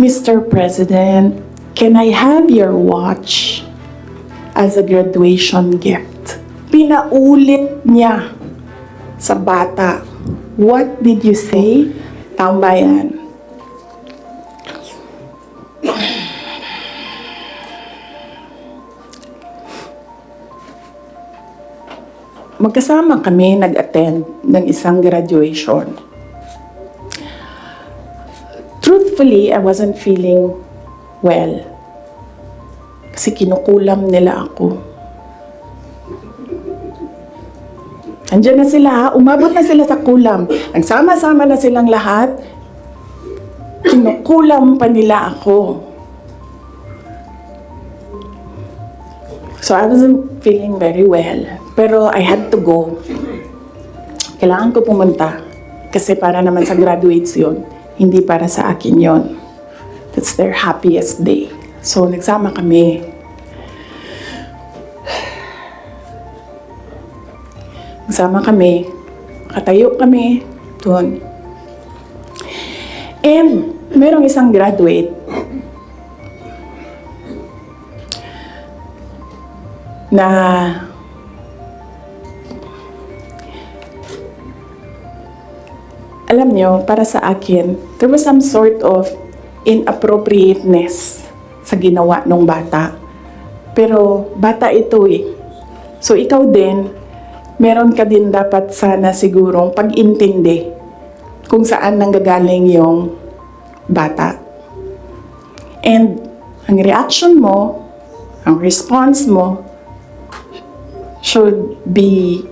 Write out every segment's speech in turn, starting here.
Mr. President, can I have your watch as a graduation gift? Pinaulit niya sa bata. What did you say? Tama yan. Magkasama kami nag-attend ng isang graduation. Truthfully, I wasn't feeling well. Kasi kinukulam nila ako. Andiyan na sila umabot na sila sa kulam. Nagsama-sama na silang lahat. Kinukulam pa nila ako. So I wasn't feeling very well. Pero I had to go. Kailangan ko pumunta. Kasi para naman sa graduates yun. Hindi para sa akin yon. That's their happiest day. So nagsama kami. Nagsama kami. Katayo kami doon. And merong isang graduate na alam nyo, para sa akin, there was some sort of inappropriateness sa ginawa ng bata. Pero bata ito eh. So ikaw din, meron ka din dapat sana sigurong pag-intindi kung saan nanggagaling yung bata. And ang reaction mo, ang response mo, should be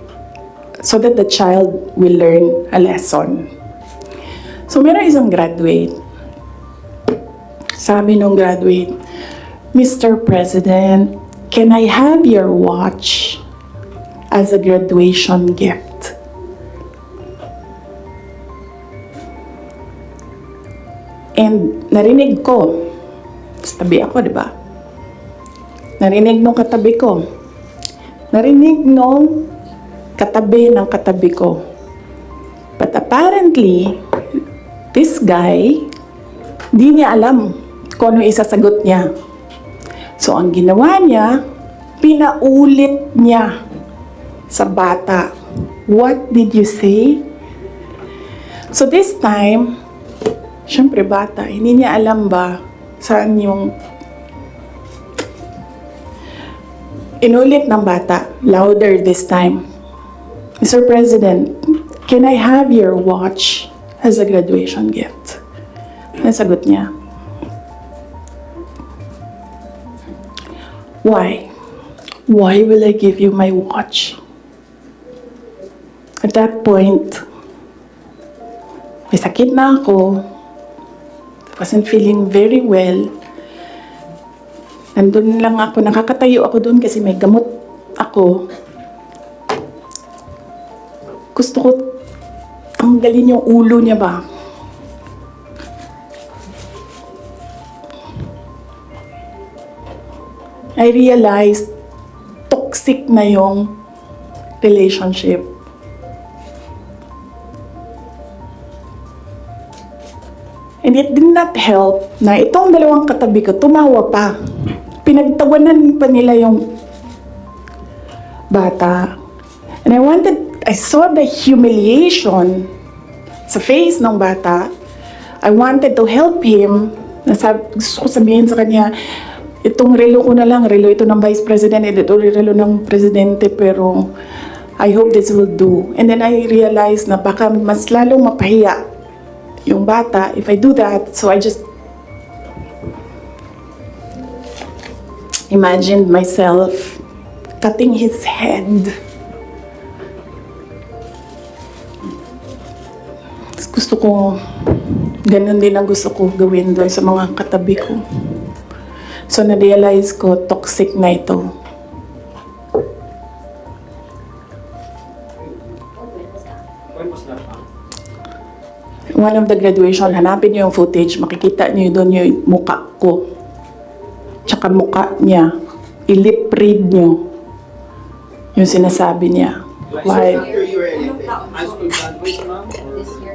so that the child will learn a lesson. So, meron isang graduate. Sabi nung graduate, Mr. President, can I have your watch as a graduation gift? And narinig ko, sa tabi ako, di ba? Narinig nung katabi ko. Narinig nung katabi ng katabi ko. But apparently, this guy, di niya alam kung ano isasagot niya. So, ang ginawa niya, pinaulit niya sa bata. What did you say? So, this time, syempre bata, hindi niya alam ba saan yung inulit ng bata, louder this time. Mr. President, can I have your watch as a graduation gift? Nasagot niya. Why? Why will I give you my watch? At that point, may sakit na ako. Wasn't feeling very well. Nandun lang ako, nakakatayo ako doon kasi may gamot ako. Gusto ko tanggalin yung ulo niya ba? I realized toxic na yung relationship. And it did not help na itong dalawang katabi ko tumawa pa. Pinagtawanan pa nila yung bata. And I wanted, I saw the humiliation sa face ng bata. I wanted to help him. Nasab, gusto ko sabihin sa kanya, itong relo ko na lang, relo ito ng Vice President, ito relo ng Presidente, pero I hope this will do. And then I realized na baka mas lalong mapahiya yung bata if I do that. So I just imagined myself cutting his head. Gusto ko, ganun din ang gusto ko gawin doon sa mga katabi ko. So na-realize ko, toxic na ito. One of the graduation, hanapin niyo yung footage, makikita niyo doon yung muka ko. Tsaka muka niya. I-lip read niyo yung sinasabi niya. Why? After you were anything, high school graduate, ma'am?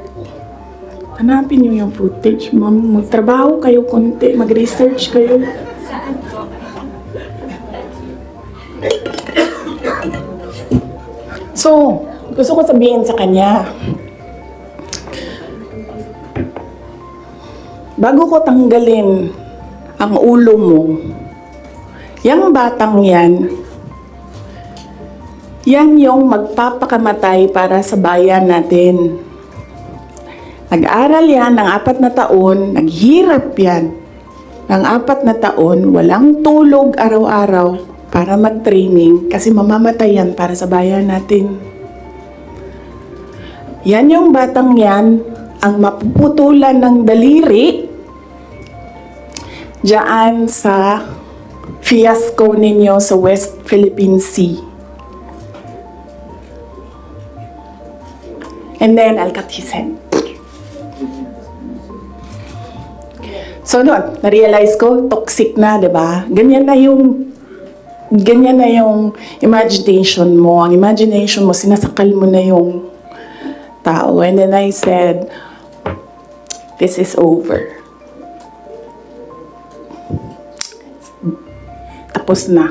Hanapin niyo yung footage, ma'am. Magtrabaho kayo konti, mag-research kayo. So, gusto ko sabihin sa kanya, bago ko tanggalin ang ulo mo, yung batang yan, yan yung magpapakamatay para sa bayan natin. Nag-aral yan ng apat na taon, naghirap yan ng apat na taon, walang tulog araw-araw para mag-training kasi mamamatay yan para sa bayan natin. Yan yung batang yan, ang mapuputulan ng daliri diyan sa fiasco ninyo sa West Philippine Sea. And then, I'll So, noon, na-realize ko, toxic na, di ba? Ganyan na yung, ganyan na yung imagination mo. Ang imagination mo, sinasakal mo na yung tao. And then I said, this is over. Tapos na.